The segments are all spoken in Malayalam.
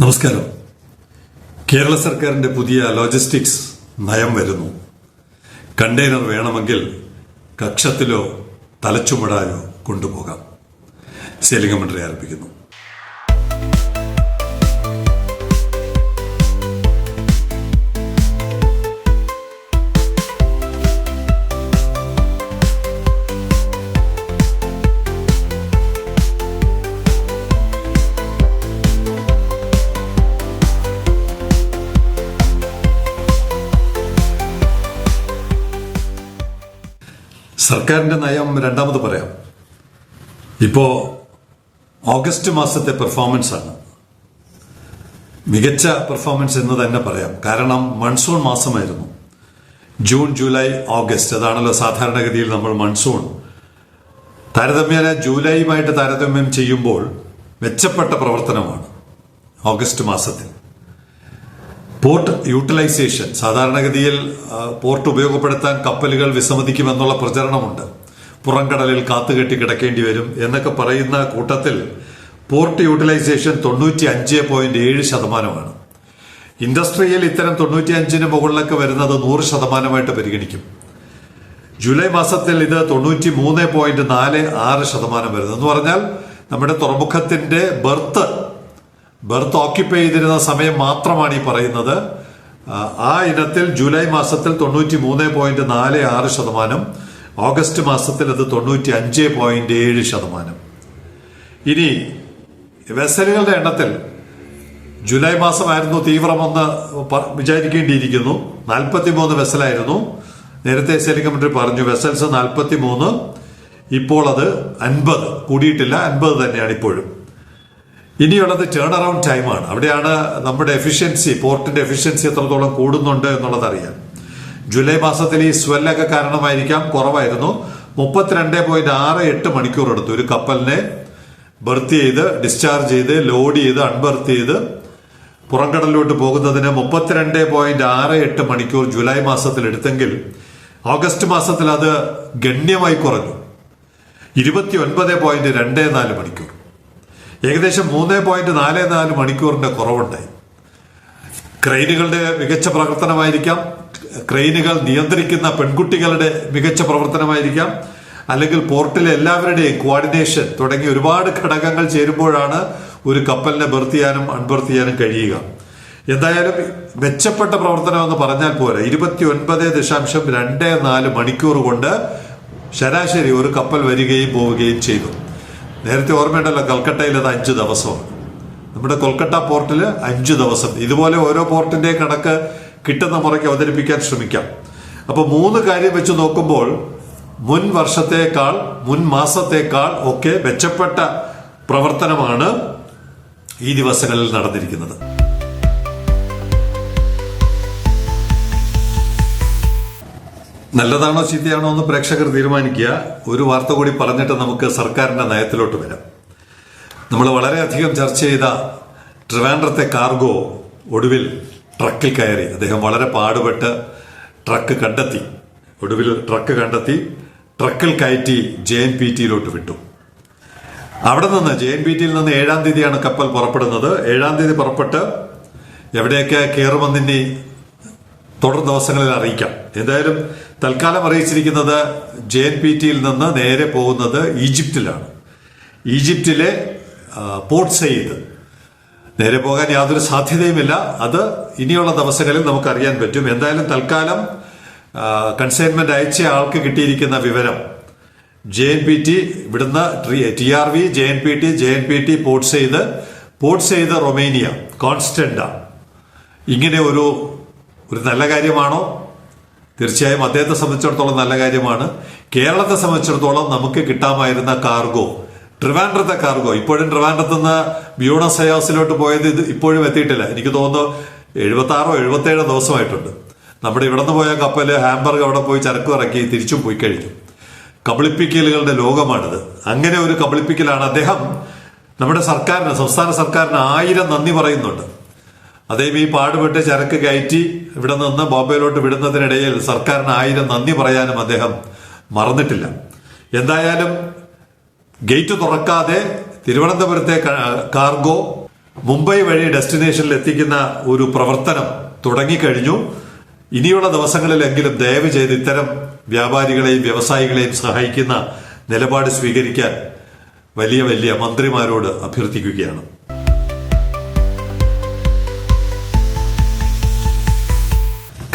നമസ്കാരം. കേരള സർക്കാരിന്റെ പുതിയ ലോജിസ്റ്റിക്സ് നയം വരുന്നു. കണ്ടെയ്നർ വേണമെങ്കിൽ കക്ഷത്തിലോ തലച്ചുമടായോ കൊണ്ടുപോകാം. സേലിംഗ മന്ത്രി ആരംഭിക്കുന്നു. സർക്കാരിന്റെ നയം രണ്ടാമത് പറയാം. ഇപ്പോൾ ഓഗസ്റ്റ് മാസത്തെ പെർഫോമൻസ് ആണ്. മികച്ച പെർഫോമൻസ് എന്ന് തന്നെ പറയാം. കാരണം മൺസൂൺ മാസമായിരുന്നു. ജൂൺ ജൂലൈ ഓഗസ്റ്റ് അതാണല്ലോ സാധാരണഗതിയിൽ നമ്മൾ മൺസൂൺ താരതമ്യേന ജൂലൈയുമായിട്ട് താരതമ്യം ചെയ്യുമ്പോൾ മെച്ചപ്പെട്ട പ്രവർത്തനമാണ് ഓഗസ്റ്റ് മാസത്തിൽ. പോർട്ട് യൂട്ടിലൈസേഷൻ സാധാരണഗതിയിൽ പോർട്ട് ഉപയോഗപ്പെടുത്താൻ കപ്പലുകൾ വിസമ്മതിക്കുമെന്നുള്ള പ്രചരണമുണ്ട്. പുറംകടലിൽ കാത്തുകെട്ടി കിടക്കേണ്ടി വരും എന്നൊക്കെ പറയുന്ന കൂട്ടത്തിൽ പോർട്ട് യൂട്ടിലൈസേഷൻ തൊണ്ണൂറ്റി അഞ്ച് പോയിന്റ് ഏഴ് ശതമാനമാണ്. ഇൻഡസ്ട്രിയിൽ ഇത്തരം തൊണ്ണൂറ്റി അഞ്ചിന് മുകളിലൊക്കെ വരുന്നത് നൂറ് ശതമാനമായിട്ട് പരിഗണിക്കും. ജൂലൈ മാസത്തിൽ ഇത് തൊണ്ണൂറ്റി മൂന്ന് പോയിന്റ് നാല് ആറ് ശതമാനം വരുന്നു. എന്ന് പറഞ്ഞാൽ നമ്മുടെ തുറമുഖത്തിന്റെ ബർത്ത് ബർത്ത് ഓക്യുപ്പൈ ചെയ്തിരുന്ന സമയം മാത്രമാണ് ഈ പറയുന്നത്. ആ, ഇനത്തിൽ ജൂലൈ മാസത്തിൽ തൊണ്ണൂറ്റി മൂന്ന് പോയിന്റ് നാല് ആറ് ശതമാനം ഓഗസ്റ്റ് മാസത്തിൽ അത് തൊണ്ണൂറ്റി അഞ്ച് പോയിന്റ് ഏഴ് ശതമാനം. ഇനി വെസലുകളുടെ എണ്ണത്തിൽ ജൂലൈ മാസമായിരുന്നു തീവ്രമെന്ന് വിചാരിക്കേണ്ടിയിരിക്കുന്നു. നാൽപ്പത്തി മൂന്ന് വെസലായിരുന്നു. നേരത്തെ സേലിംഗ മന്ത്രി പറഞ്ഞു വെസൽസ് നാൽപ്പത്തി മൂന്ന് ഇപ്പോൾ അത് അൻപത് കൂടിയിട്ടില്ല അൻപത് തന്നെയാണ് ഇപ്പോഴും. ഇനിയുള്ളത് ടേൺ അറൌണ്ട് ടൈമാണ് അവിടെയാണ് നമ്മുടെ എഫിഷ്യൻസി പോർട്ടിന്റെ എഫിഷ്യൻസി എത്രത്തോളം കൂടുന്നുണ്ട് എന്നുള്ളത് അറിയാം ജൂലൈ മാസത്തിൽ ഈ സ്വെല്ലൊക്കെ കാരണമായിരിക്കാം കുറവായിരുന്നു. മുപ്പത്തിരണ്ട് പോയിന്റ് ആറ് എട്ട് മണിക്കൂർ എടുത്തു. ഒരു കപ്പലിനെ ബർത്ത് ചെയ്ത് ഡിസ്ചാർജ് ചെയ്ത് ലോഡ് ചെയ്ത് അൺബർത്ത് ചെയ്ത് പുറംകടലിലോട്ട് പോകുന്നതിന് മുപ്പത്തിരണ്ട് പോയിന്റ് ആറ് എട്ട് മണിക്കൂർ ജൂലൈ മാസത്തിൽ എടുത്തെങ്കിൽ ഓഗസ്റ്റ് മാസത്തിൽ അത് ഗണ്യമായി കുറഞ്ഞു. ഇരുപത്തി ഒൻപത് പോയിന്റ് രണ്ട് നാല് മണിക്കൂർ. ഏകദേശം മൂന്ന് പോയിന്റ് നാല് നാല് മണിക്കൂറിന്റെ കുറവുണ്ടായി. ക്രെയിനുകളുടെ മികച്ച പ്രവർത്തനമായിരിക്കാം. ക്രെയിനുകൾ നിയന്ത്രിക്കുന്ന പെൺകുട്ടികളുടെ മികച്ച പ്രവർത്തനമായിരിക്കാം. അല്ലെങ്കിൽ പോർട്ടിലെ എല്ലാവരുടെയും കോർഡിനേഷൻ തുടങ്ങി ഒരുപാട് ഘടകങ്ങൾ ചേരുമ്പോഴാണ് ഒരു കപ്പലിനെ ബെർത്ത് ചെയ്യാനും അൺബെർത്ത് ചെയ്യാനും കഴിയുക. എന്തായാലും മെച്ചപ്പെട്ട പ്രവർത്തനം എന്ന് പറഞ്ഞാൽ പോലെ ഇരുപത്തി ഒൻപത് ദശാംശം രണ്ട് നാല് മണിക്കൂർ കൊണ്ട് ശരാശരി ഒരു കപ്പൽ വരികയും പോവുകയും ചെയ്തു. നേരത്തെ ഓർമ്മയുണ്ടല്ലോ കൽക്കട്ടയിൽ അത് അഞ്ച് ദിവസമാണ് നമ്മുടെ കൊൽക്കട്ട പോർട്ടിൽ അഞ്ചു ദിവസം. ഇതുപോലെ ഓരോ പോർട്ടിന്റെ കണക്ക് കിട്ടുന്ന മുറയ്ക്ക് അവതരിപ്പിക്കാൻ ശ്രമിക്കാം. അപ്പൊ മൂന്ന് കാര്യം വെച്ച് നോക്കുമ്പോൾ മുൻ വർഷത്തേക്കാൾ മുൻ മാസത്തേക്കാൾ ഒക്കെ മെച്ചപ്പെട്ട പ്രവർത്തനമാണ് ഈ ദിവസങ്ങളിൽ നടന്നിരിക്കുന്നത്. നല്ലതാണോ ചീത്തയാണോ എന്ന് പ്രേക്ഷകർ തീരുമാനിക്കുക. ഒരു വാർത്ത കൂടി പറഞ്ഞിട്ട് നമുക്ക് സർക്കാരിന്റെ നയത്തിലോട്ട് വരാം. നമ്മൾ വളരെയധികം ചർച്ച ചെയ്ത ട്രിവാൻഡ്രത്തെ കാർഗോ ഒടുവിൽ ട്രക്കിൽ കയറി. അദ്ദേഹം വളരെ പാടുപെട്ട് ട്രക്ക് കണ്ടെത്തി. ഒടുവിൽ ട്രക്ക് കണ്ടെത്തി ട്രക്കിൽ കയറ്റി ജെ എൻ പി ടിയിലോട്ട് വിട്ടു. അവിടെ നിന്ന് ജെ എൻ പി ടിയിൽ നിന്ന് ഏഴാം തീയതിയാണ് കപ്പൽ പുറപ്പെടുന്നത്. ഏഴാം തീയതി പുറപ്പെട്ട് എവിടെയൊക്കെ കയറുമെന്നിനി തുടർ ദിവസങ്ങളിൽ അറിയിക്കാം. എന്തായാലും തൽക്കാലം അറിയിച്ചിരിക്കുന്നത് ജെ എൻ പി ടിയിൽ നിന്ന് നേരെ പോകുന്നത് ഈജിപ്തിലാണ്. ഈജിപ്തിലെ പോർട്ട് സെയ്ദ് നേരെ പോകാൻ യാതൊരു സാധ്യതയുമില്ല. അത് ഇനിയുള്ള ദിവസങ്ങളിൽ നമുക്കറിയാൻ പറ്റും. എന്തായാലും തൽക്കാലം കൺസൈൻമെന്റ് അയച്ച ആൾക്ക് കിട്ടിയിരിക്കുന്ന വിവരം ജെ എൻ പി ടി ഇവിടുന്ന് T R V J N P T J N P T Port Said Port Said Romania Constanta. ഇങ്ങനെ ഒരു ഒരു നല്ല കാര്യമാണോ? തീർച്ചയായും അദ്ദേഹത്തെ സംബന്ധിച്ചിടത്തോളം നല്ല കാര്യമാണ്. കേരളത്തെ സംബന്ധിച്ചിടത്തോളം നമുക്ക് കിട്ടാമായിരുന്ന കാർഗോ ട്രിവാൻഡ്രത്തെ കാർഗോ. ഇപ്പോഴും ട്രിവാൻഡ്രത്ത് നിന്ന് ബ്യൂണസ് അയാസിലോട്ട് പോയത് ഇത് ഇപ്പോഴും എത്തിയിട്ടില്ല. എനിക്ക് തോന്നുന്നു എഴുപത്തി ആറോ എഴുപത്തി ഏഴോ ദിവസമായിട്ടുണ്ട്. നമ്മുടെ ഇവിടെ നിന്ന് പോയ കപ്പൽ ഹാംബർഗ് അവിടെ പോയി ചരക്ക് ഇറക്കി തിരിച്ചും പോയി കഴിഞ്ഞു. കബളിപ്പിക്കലുകളുടെ ലോകമാണിത്. അങ്ങനെ ഒരു കബളിപ്പിക്കലാണ് അദ്ദേഹം നമ്മുടെ സർക്കാരിന് സംസ്ഥാന സർക്കാരിന് ആയിരം നന്ദി പറയുന്നുണ്ട്. അദ്ദേഹം ഈ പാടുപെട്ട് ചരക്ക് കയറ്റി ഇവിടെ നിന്ന് ബോംബെയിലോട്ട് വിടുന്നതിനിടയിൽ സർക്കാരിന് ആയിരം നന്ദി പറയാനും അദ്ദേഹം മറന്നിട്ടില്ല. എന്തായാലും ഗേറ്റ് തുറക്കാതെ തിരുവനന്തപുരത്തെ കാർഗോ മുംബൈ വഴി ഡെസ്റ്റിനേഷനിൽ എത്തിക്കുന്ന ഒരു പ്രവർത്തനം തുടങ്ങിക്കഴിഞ്ഞു. ഇനിയുള്ള ദിവസങ്ങളിലെങ്കിലും ദയവ് ചെയ്ത് ഇത്തരം വ്യാപാരികളെയും വ്യവസായികളെയും സഹായിക്കുന്ന നിലപാട് സ്വീകരിക്കാൻ വലിയ വലിയ മന്ത്രിമാരോട് അഭ്യർത്ഥിക്കുകയാണ്.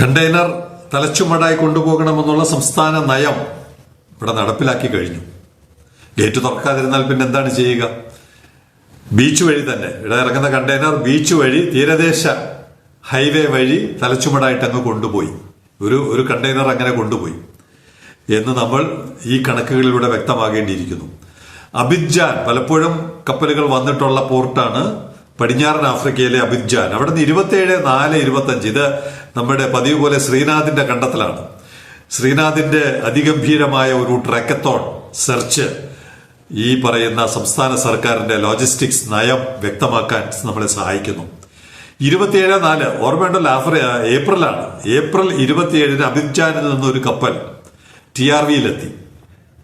കണ്ടെയ്നർ തലച്ചുമടായി കൊണ്ടുപോകണമെന്നുള്ള സംസ്ഥാന നയം ഇവിടെ നടപ്പിലാക്കി കഴിഞ്ഞു. ഗേറ്റ് തുറക്കാതിരുന്നാൽ പിന്നെ എന്താണ് ചെയ്യുക? ബീച്ച് വഴി തന്നെ. ഇവിടെ ഇറങ്ങുന്ന കണ്ടെയ്നർ ബീച്ച് വഴി തീരദേശ ഹൈവേ വഴി തലച്ചുമടായിട്ട് അങ്ങ് കൊണ്ടുപോയി. ഒരു ഒരു കണ്ടെയ്നർ അങ്ങനെ കൊണ്ടുപോയി. എന്ന് നമ്മൾ ഈ കണക്കുകളിലൂടെ വ്യക്തമാകേണ്ടിയിരിക്കുന്നു. അബിദ്ജാൻ പലപ്പോഴും കപ്പലുകൾ വന്നിട്ടുള്ള പോർട്ടാണ് പടിഞ്ഞാറൻ ആഫ്രിക്കയിലെ അബിദ്ജാൻ അവിടെ നിന്ന് ഇരുപത്തിയേഴ് നാല് ഇരുപത്തഞ്ച്. ഇത് നമ്മുടെ പതിവ് പോലെ ശ്രീനാഥിന്റെ കണ്ടെത്തലാണ്. ശ്രീനാഥിന്റെ അതിഗംഭീരമായ ഒരു ട്രാക്കത്തോൺ സെർച്ച് ഈ പറയുന്ന സംസ്ഥാന സർക്കാരിന്റെ ലോജിസ്റ്റിക്സ് നയം വ്യക്തമാക്കാൻ നമ്മളെ സഹായിക്കുന്നു. ഇരുപത്തിയേഴ് നാല് ഓർമ്മയുണ്ടല്ലോ ആഫ്രി ഏപ്രിലാണ്. ഏപ്രിൽ ഇരുപത്തിയേഴിന് അഭിജാനിൽ നിന്നൊരു കപ്പൽ ടി ആർ വിയിലെത്തി.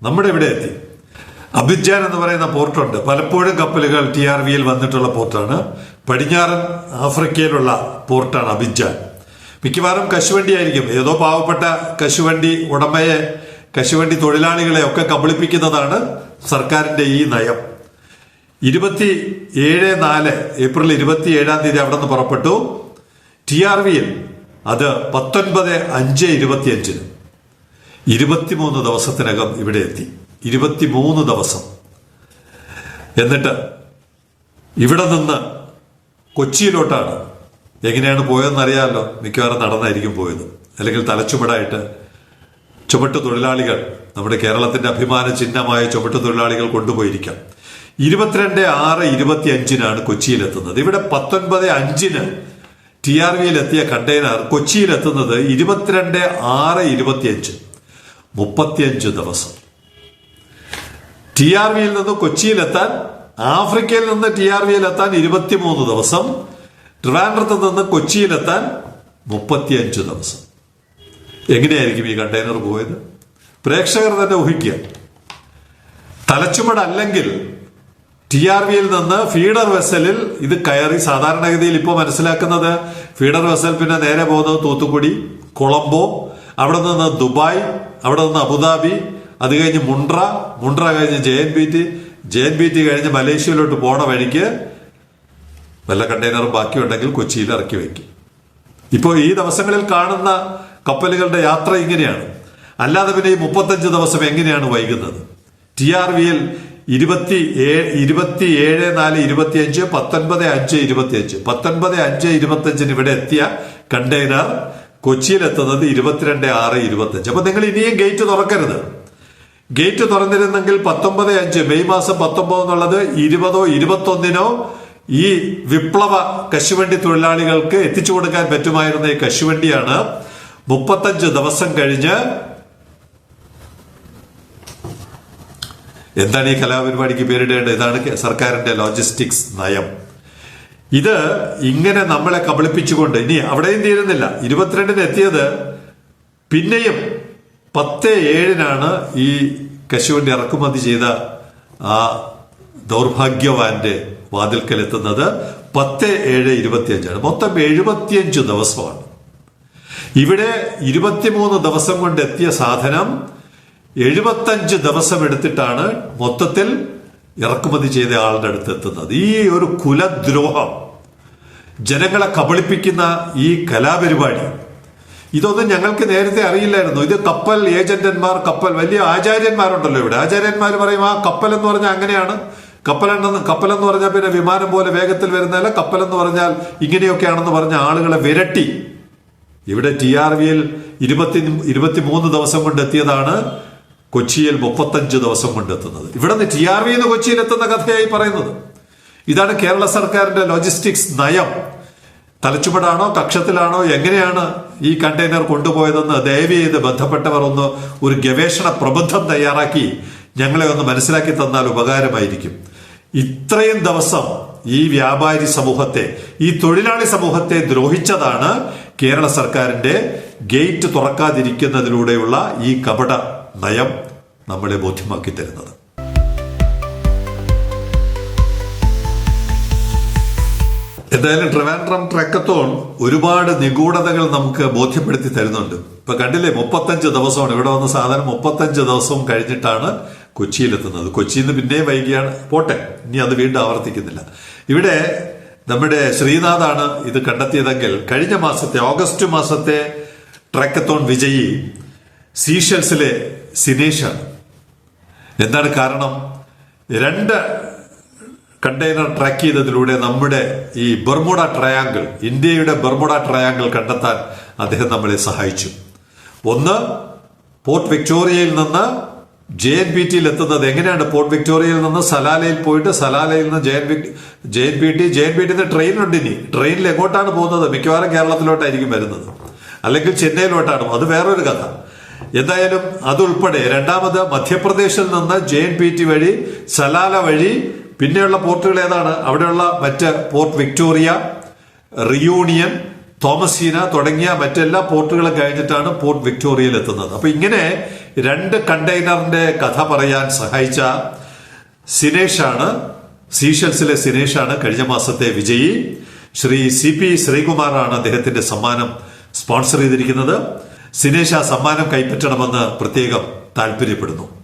നമ്മുടെ ഇവിടെ എത്തി. അഭിജാൻ എന്ന് പറയുന്ന പോർട്ടുണ്ട്. പലപ്പോഴും കപ്പലുകൾ ടി ആർ വിയിൽ വന്നിട്ടുള്ള പോർട്ടാണ്. പടിഞ്ഞാറൻ ആഫ്രിക്കയിലുള്ള പോർട്ടാണ് അബിദ്ജാൻ മിക്കവാറും കശുവണ്ടി ആയിരിക്കും ഏതോ പാവപ്പെട്ട കശുവണ്ടി ഉടമയെ കശുവണ്ടി തൊഴിലാളികളെ ഒക്കെ കബളിപ്പിക്കുന്നതാണ് സർക്കാരിന്റെ ഈ നയം. ഇരുപത്തി ഏഴ് നാല് ഏപ്രിൽ ഇരുപത്തി ഏഴാം തീയതി അവിടെ നിന്ന് പുറപ്പെട്ടു. ടി ആർ വിയിൽ അത് പത്തൊൻപത് അഞ്ച് ഇരുപത്തിയഞ്ചിന്. ഇരുപത്തിമൂന്ന് ദിവസത്തിനകം ഇവിടെ എത്തി. ഇരുപത്തിമൂന്ന് ദിവസം. എന്നിട്ട് ഇവിടെ നിന്ന് കൊച്ചിയിലോട്ടാണ്. എങ്ങനെയാണ് പോയതെന്ന് അറിയാമല്ലോ മിക്കവാറും നടന്നായിരിക്കും പോയത്. അല്ലെങ്കിൽ തലച്ചുമടായിട്ട് ചുമട്ടു തൊഴിലാളികൾ നമ്മുടെ കേരളത്തിന്റെ അഭിമാന ചിഹ്നമായ ചുമട്ടു തൊഴിലാളികൾ കൊണ്ടുപോയിരിക്കാം. ഇരുപത്തിരണ്ട് ആറ് ഇരുപത്തി അഞ്ചിനാണ് കൊച്ചിയിലെത്തുന്നത്. ഇവിടെ പത്തൊൻപത് അഞ്ചിന് ടി ആർ വിയിൽ എത്തിയ കണ്ടെയ്നർ കൊച്ചിയിലെത്തുന്നത് ഇരുപത്തിരണ്ട് ആറ് ഇരുപത്തിയഞ്ച് മുപ്പത്തിയഞ്ച് ദിവസം. ടി ആർ വിയിൽ നിന്ന് കൊച്ചിയിലെത്താൻ ആഫ്രിക്കയിൽ നിന്ന് ടി ആർ വിയിൽ എത്താൻ ഇരുപത്തിമൂന്ന് ദിവസം ട്രിവാൻഡ്രത്ത് നിന്ന് കൊച്ചിയിലെത്താൻ മുപ്പത്തിയഞ്ച് ദിവസം. എങ്ങനെയായിരിക്കും ഈ കണ്ടെയ്നർ പോയത്? പ്രേക്ഷകർ തന്നെ ഊഹിക്കുക. തലച്ചുമടല്ലെങ്കിൽ ടി ആർ വിയിൽ നിന്ന് ഫീഡർ വെസലിൽ ഇത് കയറി സാധാരണഗതിയിൽ ഇപ്പോൾ മനസ്സിലാക്കുന്നത് ഫീഡർ വെസൽ പിന്നെ നേരെ പോകുന്നത് തൂത്തുക്കുടി കൊളംബോ അവിടെ നിന്ന് ദുബായ് അവിടെ നിന്ന് അബുദാബി അത് കഴിഞ്ഞ് മുണ്ട്ര മുണ്ട്ര കഴിഞ്ഞ് J N B T J N B T കഴിഞ്ഞ് മലേഷ്യയിലോട്ട് പോണ വഴിക്ക് വല്ല കണ്ടെയ്നറും ബാക്കിയുണ്ടെങ്കിൽ കൊച്ചിയിൽ ഇറക്കി വയ്ക്കും. ഇപ്പോൾ ഈ ദിവസങ്ങളിൽ കാണുന്ന കപ്പലുകളുടെ യാത്ര ഇങ്ങനെയാണ്. അല്ലാതെ പിന്നെ ഈ മുപ്പത്തഞ്ച് ദിവസം എങ്ങനെയാണ് വൈകുന്നത്? ടി ആർ വിയിൽ ഇരുപത്തി ഇരുപത്തി ഏഴ് നാല് ഇരുപത്തി അഞ്ച് പത്തൊൻപത് അഞ്ച് ഇരുപത്തി അഞ്ച് പത്തൊൻപത് അഞ്ച് ഇരുപത്തിയഞ്ചിന് ഇവിടെ എത്തിയ കണ്ടെയ്നർ കൊച്ചിയിലെത്തുന്നത് ഇരുപത്തിരണ്ട് ആറ് ഇരുപത്തിയഞ്ച്. അപ്പൊ നിങ്ങൾ ഇനിയും ഗേറ്റ് തുറക്കരുത്. ഗേറ്റ് തുറന്നിരുന്നെങ്കിൽ പത്തൊമ്പത് അഞ്ച് മെയ് മാസം പത്തൊമ്പത് എന്നുള്ളത് ഇരുപതോ ഇരുപത്തൊന്നിനോ ഈ വിപ്ലവ കശുവണ്ടി തൊഴിലാളികൾക്ക് എത്തിച്ചു കൊടുക്കാൻ പറ്റുമായിരുന്ന ഈ കശുവണ്ടിയാണ് മുപ്പത്തഞ്ച് ദിവസം കഴിഞ്ഞ് എന്താണ് ഈ കലാപരിപാടിക്ക് പേരിടേണ്ടത്? ഇതാണ് സർക്കാരിന്റെ ലോജിസ്റ്റിക്സ് നയം. ഇത് ഇങ്ങനെ നമ്മളെ കബളിപ്പിച്ചുകൊണ്ട് ഇനി അവിടെയും തീരുന്നില്ല. ഇരുപത്തിരണ്ടിന് എത്തിയത് പിന്നെയും പത്ത് ഏഴിനാണ് ഈ കശുവണ്ടി ഇറക്കുമതി ചെയ്ത ആ ദൗർഭാഗ്യവാന്റെ വാതിൽക്കൽ എത്തുന്നത് പത്ത് ഏഴ് ഇരുപത്തിയഞ്ചാണ്. മൊത്തം എഴുപത്തിയഞ്ച് ദിവസമാണ്. ഇവിടെ ഇരുപത്തിമൂന്ന് ദിവസം കൊണ്ട് എത്തിയ സാധനം എഴുപത്തഞ്ച് ദിവസം എടുത്തിട്ടാണ് മൊത്തത്തിൽ ഇറക്കുമതി ചെയ്ത ആളുടെ അടുത്ത് എത്തുന്നത് ഈ ഒരു കുലദ്രോഹം ജനങ്ങളെ കബളിപ്പിക്കുന്ന ഈ കലാപരിപാടി ഇതൊന്നും ഞങ്ങൾക്ക് നേരത്തെ അറിയില്ലായിരുന്നു. ഇത് കപ്പൽ ഏജന്റന്മാർ കപ്പൽ വലിയ ആചാര്യന്മാരുണ്ടല്ലോ ഇവിടെ. ആചാര്യന്മാർ പറയും ആ കപ്പൽ എന്ന് പറഞ്ഞാൽ അങ്ങനെയാണ്. കപ്പലെന്ന് കപ്പൽ എന്ന് പറഞ്ഞാൽ പിന്നെ വിമാനം പോലെ വേഗത്തിൽ വരുന്നതല്ല. കപ്പലെന്ന് പറഞ്ഞാൽ ഇങ്ങനെയൊക്കെയാണെന്ന് പറഞ്ഞ ആളുകളെ വിരട്ടി. ഇവിടെ ടി ആർ വിയിൽ ഇരുപത്തി ഇരുപത്തിമൂന്ന് ദിവസം കൊണ്ട് എത്തിയതാണ് കൊച്ചിയിൽ മുപ്പത്തഞ്ച് ദിവസം കൊണ്ട് എത്തുന്നത്. ഇവിടെ നിന്ന് ടി ആർ വിന്ന് കൊച്ചിയിൽ എത്തുന്ന കഥയായി പറയുന്നത്. ഇതാണ് കേരള സർക്കാരിന്റെ ലോജിസ്റ്റിക്സ് നയം. തലച്ചുപടാണോ കക്ഷത്തിലാണോ എങ്ങനെയാണ് ഈ കണ്ടെയ്നർ കൊണ്ടുപോയതെന്ന് ദയവ് ചെയ്ത് ബന്ധപ്പെട്ടവർ ഒന്ന് ഒരു ഗവേഷണ പ്രബന്ധം തയ്യാറാക്കി ഞങ്ങളെ ഒന്ന് മനസ്സിലാക്കി തന്നാൽ ഉപകാരമായിരിക്കും. ഇത്രയും ദിവസം ഈ വ്യാപാരി സമൂഹത്തെ ഈ തൊഴിലാളി സമൂഹത്തെ ദ്രോഹിച്ചതാണ് കേരള സർക്കാരിന്റെ ഗേറ്റ് തുറക്കാതിരിക്കുന്നതിലൂടെയുള്ള ഈ കപട നയം നമ്മളെ ബോധ്യമാക്കി തരുന്നത്. എന്തായാലും ട്രിവാൻഡ്രം ട്രക്കത്തോൺ ഒരുപാട് നിഗൂഢതകൾ നമുക്ക് ബോധ്യപ്പെടുത്തി തരുന്നുണ്ട്. ഇപ്പൊ കണ്ടില്ലേ മുപ്പത്തഞ്ച് ദിവസമാണ്. ഇവിടെ വന്ന സാധനം മുപ്പത്തഞ്ച് ദിവസവും കഴിഞ്ഞിട്ടാണ് കൊച്ചിയിലെത്തുന്നത്. കൊച്ചിയിൽ നിന്ന് പിന്നെയും വൈകിയാണ്. പോട്ടെ ഇനി അത് വീണ്ടും ആവർത്തിക്കുന്നില്ല. ഇവിടെ നമ്മുടെ ശ്രീനാഥാണ് ഇത് കണ്ടെത്തിയതെങ്കിൽ കഴിഞ്ഞ മാസത്തെ ഓഗസ്റ്റ് മാസത്തെ ട്രക്കത്തോൺ വിജയി സീഷൽസിലെ സിനേഷാണ്. എന്താണ് കാരണം? രണ്ട് കണ്ടെയ്നർ ട്രാക്ക് ചെയ്തതിലൂടെ നമ്മുടെ ഈ ബർമുഡ ട്രയാങ്കിൾ ഇന്ത്യയുടെ ബർമുഡ ട്രയാങ്കിൾ കണ്ടെത്താൻ അദ്ദേഹം നമ്മളെ സഹായിച്ചു. ഒന്ന് പോർട്ട് വിക്ടോറിയയിൽ നിന്ന് ജെ എൻ ബി ടിയിൽ എത്തുന്നത് എങ്ങനെയാണ്? പോർട്ട് വിക്ടോറിയയിൽ നിന്ന് സലാലയിൽ പോയിട്ട് സലാലയിൽ നിന്ന് J N B J N B T J N B tin ട്രെയിനുണ്ട് ഇനി. ട്രെയിനിൽ എങ്ങോട്ടാണ് പോകുന്നത്? മിക്കവാറും കേരളത്തിലോട്ടായിരിക്കും വരുന്നത്. അല്ലെങ്കിൽ ചെന്നൈയിലോട്ടാണ്. അത് വേറൊരു കഥ. എന്തായാലും അതുൾപ്പെടെ രണ്ടാമത് മധ്യപ്രദേശിൽ നിന്ന് ജെ എൻ പി ടി വഴി സലാല വഴി പിന്നെയുള്ള പോർട്ടുകൾ ഏതാണ്? അവിടെയുള്ള മറ്റ് പോർട്ട് വിക്ടോറിയ റിയൂണിയൻ തോമസീന തുടങ്ങിയ മറ്റെല്ലാ പോർട്ടുകളും കഴിഞ്ഞിട്ടാണ് പോർട്ട് വിക്ടോറിയയിൽ എത്തുന്നത്. അപ്പൊ ഇങ്ങനെ രണ്ട് കണ്ടെയ്നറിന്റെ കഥ പറയാൻ സഹായിച്ച സിനേഷാണ് സീഷൽസിലെ സിനേഷാണ് കഴിഞ്ഞ മാസത്തെ വിജയി. ശ്രീ സി പി ശ്രീകുമാറാണ് അദ്ദേഹത്തിന്റെ സമ്മാനം സ്പോൺസർ ചെയ്തിരിക്കുന്നത്. സിനേഷ സമ്മാനം കൈപ്പറ്റണമെന്ന് പ്രത്യേകം താല്പര്യപ്പെടുന്നു.